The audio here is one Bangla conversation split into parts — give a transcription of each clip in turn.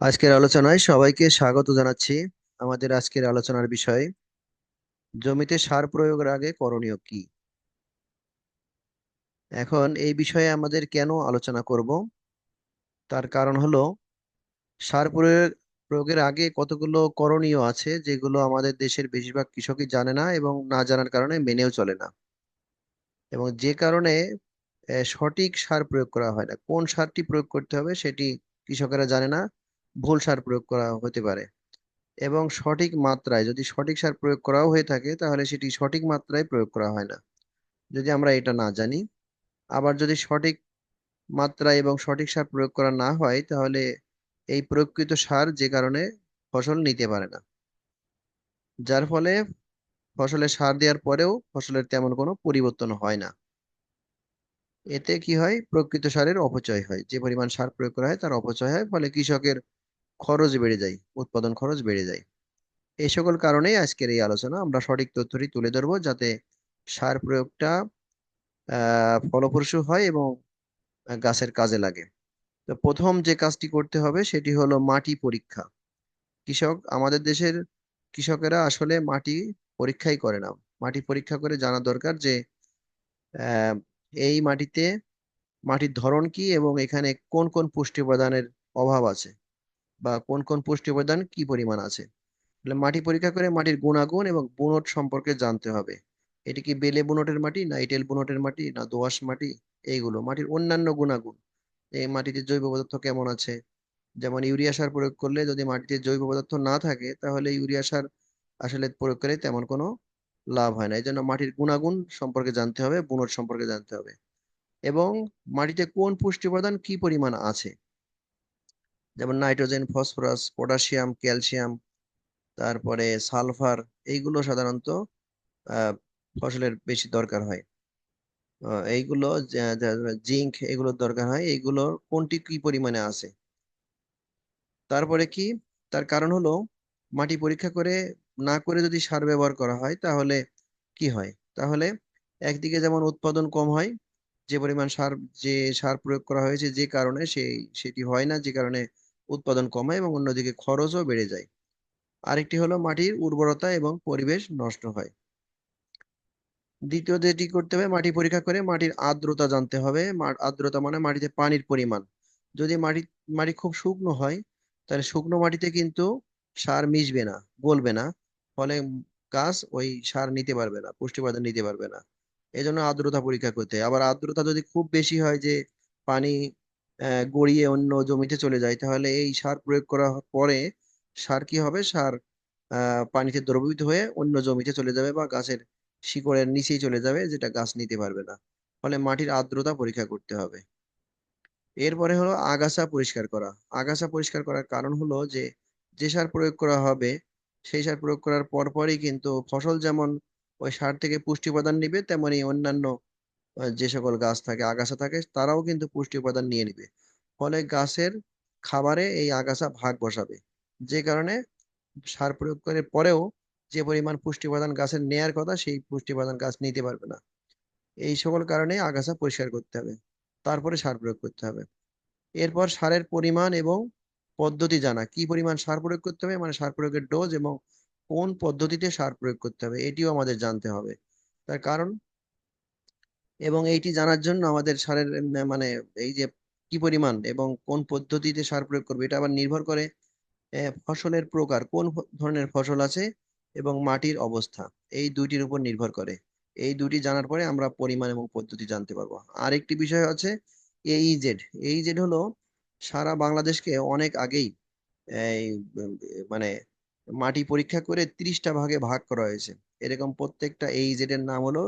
আজকের আলোচনায় সবাইকে স্বাগত জানাচ্ছি আমাদের আজকের আলোচনার বিষয়, জমিতে সার প্রয়োগের আগে করণীয় কি? এখন এই বিষয়ে আমাদের কেন আলোচনা করব? তার কারণ হলো, সার প্রয়োগ, প্রয়োগের আগে কতগুলো করণীয় আছে যেগুলো আমাদের দেশের বেশিরভাগ কৃষকই জানে না এবং না জানার কারণে মেনেও চলে না। এবং যে কারণে সঠিক সার প্রয়োগ করা হয় না। কোন সারটি প্রয়োগ করতে হবে সেটি কৃষকেরা জানে না। ভুল সার প্রয়োগ করা হতে পারে। এবং সঠিক মাত্রায় যদি সঠিক সার প্রয়োগ করাও হয়ে থাকে, তাহলে সেটি সঠিক মাত্রায় প্রয়োগ করা হয় না। যদি আমরা এটা না জানি, আবার যদি সঠিক মাত্রায় এবং সঠিক সার প্রয়োগ করা না হয়, তাহলে এই প্রয়োগকৃত সার যে কারণে ফসল নিতে পারে না। যার ফলে ফসলে সার দেওয়ার পরেও ফসলের তেমন কোনো পরিবর্তন হয় না। এতে কি হয়? প্রকৃত সারের অপচয় হয়। যে পরিমাণ সার প্রয়োগ করা হয়, তার অপচয় হয়। ফলে কৃষকের খরচ বেড়ে যায়, উৎপাদন খরচ বেড়ে যায়। এই সকল কারণেই আজকের এই আলোচনা আমরা সঠিক তথ্যটি তুলে ধরবো যাতে সার প্রয়োগটা ফলপ্রসূ হয় এবং গাছের কাজে লাগে। তো প্রথম যে কাজটি করতে হবে সেটি হলো মাটি পরীক্ষা। কৃষক, আমাদের দেশের কৃষকেরা আসলে মাটি পরীক্ষাই করে না। মাটি পরীক্ষা করে জানা দরকার যে এই মাটিতে মাটির ধরন কি এবং এখানে কোন কোন পুষ্টি উপাদানের অভাব আছে। বা কোন কোন পুষ্টি উপাদান কি পরিমাণ আছে? তাহলে মাটি পরীক্ষা করে মাটির গুণাগুণ এবং বুনট সম্পর্কে জানতে হবে। এটি কি বেলে বুনটের মাটি, না এঁটেল বুনটের মাটি, না দোআঁশ মাটি? এইগুলো, মাটির অন্যান্য গুণাগুণ। এই মাটিতে জৈব পদার্থ কেমন আছে? যেমন ইউরিয়া সার প্রয়োগ করলে যদি মাটিতে জৈব পদার্থ না থাকে, তাহলে ইউরিয়া সার আসলে প্রয়োগ করে তেমন কোনো লাভ হয় না। এই জন্য মাটির গুণাগুণ সম্পর্কে জানতে হবে, বুনট সম্পর্কে জানতে হবে। এবং মাটিতে কোন পুষ্টি উপাদান কি পরিমাণ আছে? যেমন নাইট্রোজেন, ফসফরাস, পটাশিয়াম, ক্যালসিয়াম, তারপরে সালফার, এইগুলো সাধারণত ফসলের বেশি দরকার হয়। এইগুলো জিঙ্ক এগুলোর দরকার হয়। এইগুলো কোনটি কি পরিমাণে আছে? তারপরে কি? তার কারণ হলো, মাটি পরীক্ষা করে না করে যদি সার ব্যবহার করা হয়, তাহলে কি হয়? তাহলে একদিকে যেমন উৎপাদন কম হয়, যে পরিমাণ সার, যে সার প্রয়োগ করা হয়েছে যে কারণে সেই, সেটি হয় না, যে কারণে উৎপাদন কমায় এবং অন্যদিকে খরচও বেড়ে যায়। আরেকটি হলো মাটির উর্বরতা এবং পরিবেশ নষ্ট হয়। দ্বিতীয় যেটি করতে হবে মাটি পরীক্ষা করে মাটির আর্দ্রতা জানতে হবে। আর্দ্রতা মানে মাটিতে পানির পরিমাণ। যদি মাটি মাটি খুব শুকনো হয়, তাহলে শুকনো মাটিতে কিন্তু সার মিশবে না, গলবে না। ফলে গাছ ওই সার নিতে পারবে না, পুষ্টি উপাদান নিতে পারবে না। এই জন্য আর্দ্রতা পরীক্ষা করতে আবার আর্দ্রতা যদি খুব বেশি হয় যে পানি গড়িয়ে অন্য জমিতে চলে যায়। তাহলে এই সার প্রয়োগ করার পরে সার কি হবে? সার পানিতে দ্রবীভূত হয়ে অন্য জমিতে চলে যাবে বা গাছের শিকড়ের নিচেই চলে যাবে, যেটা গাছ নিতে পারবে না। ফলে মাটির আর্দ্রতা পরীক্ষা করতে হবে। এরপরে হলো আগাছা পরিষ্কার করা। আগাছা পরিষ্কার করার কারণ হলো যে যে সার প্রয়োগ করা হবে, সেই সার প্রয়োগ করার পরপরই কিন্তু ফসল যেমন ওই সার থেকে পুষ্টি উপাদান নিবে, তেমনি অন্যান্য যে সকল গাছ থাকে, আগাছা থাকে, তারাও কিন্তু পুষ্টি উপাদান নিয়ে নিবে। ফলে গাছের খাবারে এই আগাছা ভাগ বসাবে। যে কারণে সার প্রয়োগ করে পরেও যে পরিমাণ পুষ্টি উপাদান গাছের নেয়ার কথা, সেই পুষ্টি উপাদান গাছ নিতে পারবে না। এই সকল কারণে আগাছা পরিষ্কার করতে হবে। তারপরে সার প্রয়োগ করতে হবে। এরপর সারের পরিমাণ এবং পদ্ধতি জানা। কি পরিমাণ সার প্রয়োগ করতে হবে? মানে সার প্রয়োগের ডোজ এবং কোন পদ্ধতিতে সার প্রয়োগ করতে হবে? এটিও আমাদের জানতে হবে। তার কারণ এবং এইটি জানার জন্য আমাদের সারের মানে এই যে কি পরিমাণ এবং কোন পদ্ধতিতে সার প্রয়োগ করবে, এটা আবার নির্ভর করে ফসলের প্রকার, কোন ধরনের ফসল আছে এবং মাটির অবস্থা, এই দুইটির উপর নির্ভর করে। এই দুটি জানার পরে আমরা পরিমাণ এবং পদ্ধতি জানতে পারব। আরেকটি বিষয় আছে এইজেড এইজেড হলো সারা বাংলাদেশকে অনেক আগেই, এই মানে মাটি পরীক্ষা করে তিরিশটা ভাগে ভাগ করা হয়েছে। এরকম প্রত্যেকটা এইজেড এর নাম হলো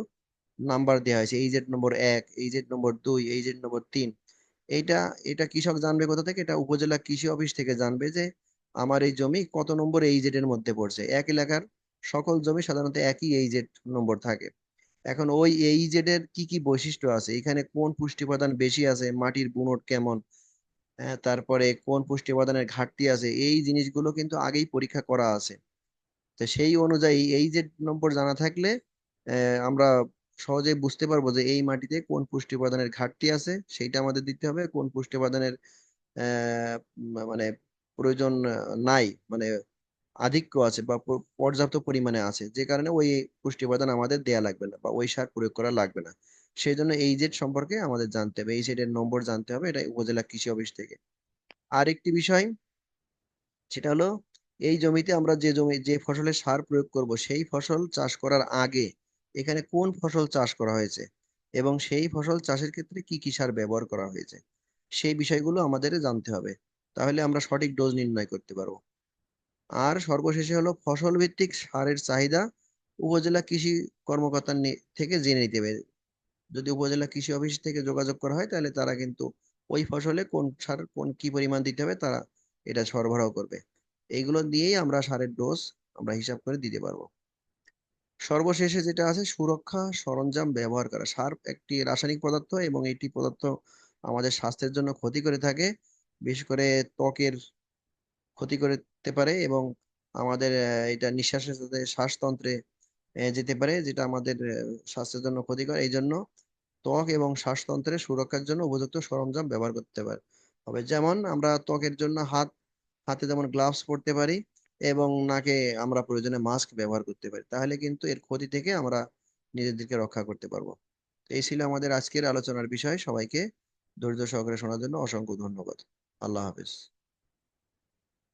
নাম্বার দেওয়া হয়েছে এইজেড নম্বর এক এইজেড নম্বর দুই এইজেড নম্বর তিন। এইটা এটা কৃষক জানবে কোথা থেকে? এটা উপজেলা কৃষি অফিস থেকে জানবে যে আমার এই জমি কত নম্বর এইজেড এর মধ্যে পড়ছে। এক এলাকার সকল জমি সাধারণত একই এইজেড নম্বর থাকে। এখন ওই এইজেড এর কি কি বৈশিষ্ট্য আছে? এখানে কোন পুষ্টি উপাদান বেশি আছে? মাটির গুণট কেমন? হ্যাঁ, তারপরে কোন পুষ্টি উপাদানের ঘাটতি আছে? এই জিনিসগুলো কিন্তু আগেই পরীক্ষা করা আছে। তো সেই অনুযায়ী এই যে নম্বর জানা থাকলে আমরা সহজেই বুঝতে পারব যে এই মাটিতে কোন পুষ্টি উপাদানের ঘাটতি আছে, সেইটা আমাদের দিতে হবে। কোন পুষ্টি উপাদানের মানে প্রয়োজন নাই মানে আধিক্য আছে বা পর্যাপ্ত পরিমাণে আছে। যে কারণে ওই পুষ্টি উপাদান আমাদের দেয়া লাগবে না বা ওই সার প্রয়োগ করা লাগবে না। সেই জন্য এই জেড সম্পর্কে আমাদের জানতে হবে, এই এর নম্বর জানতে হবে, এটা উপজেলা কৃষি অফিস থেকে। আরেকটি বিষয়, সেটা হলো এই জমিতে আমরা যে জমি, যে ফসলের সার প্রয়োগ করব, সেই ফসল চাষ করার আগে এখানে কোন ফসল চাষ করা হয়েছে এবং সেই ফসল চাষের ক্ষেত্রে কি কি সার ব্যবহার করা হয়েছে? সেই বিষয়গুলো আমাদের জানতে হবে। তাহলে আমরা সঠিক ডোজ নির্ণয় করতে পারব। আর সর্বশেষে হলো ফসল ভিত্তিক সারের চাহিদা উপজেলা কৃষি কর্মকর্তার থেকে জেনে নিতে হবে। যদি উপজেলা কৃষি অফিস থেকে যোগাযোগ করা হয়, তাহলে তারা কিন্তু ওই ফসলে কোন সার কোন কি পরিমাণ দিতে হবে, তারা এটা সরবরাহ করবে। এইগুলো দিয়েই আমরা সারের ডোজ আমরা হিসাব করে দিতে পারব। সর্বশেষে যেটা আছে, সুরক্ষা সরঞ্জাম ব্যবহার করা। সার্প একটি রাসায়নিক পদার্থ এবং এটি পদার্থ আমাদের স্বাস্থ্যের জন্য ক্ষতি করে থাকে, বিশেষ করে ত্বকের ক্ষতি করতে পারে এবং আমাদের এটা নিঃশ্বাসের সাথে শ্বাসতন্ত্রে যেতে পারে, যেটা আমাদের স্বাস্থ্যের জন্য ক্ষতিকর এই জন্য ত্বক এবং শ্বাসতন্ত্রের সুরক্ষার জন্য উপযুক্ত সরঞ্জাম ব্যবহার করতে পারে। হবে যেমন আমরা ত্বকের জন্য হাত, হাতে যেমন গ্লাভস পরতে পারি এবং নাকে আমরা প্রয়োজনে মাস্ক ব্যবহার করতে পারি। তাহলে কিন্তু এর ক্ষতি থেকে আমরা নিজেদেরকে রক্ষা করতে পারব। এই ছিল আমাদের আজকের আলোচনার বিষয়। সবাইকে ধৈর্য সহকারে শোনার জন্য অসংখ্য ধন্যবাদ। আল্লাহ হাফেজ।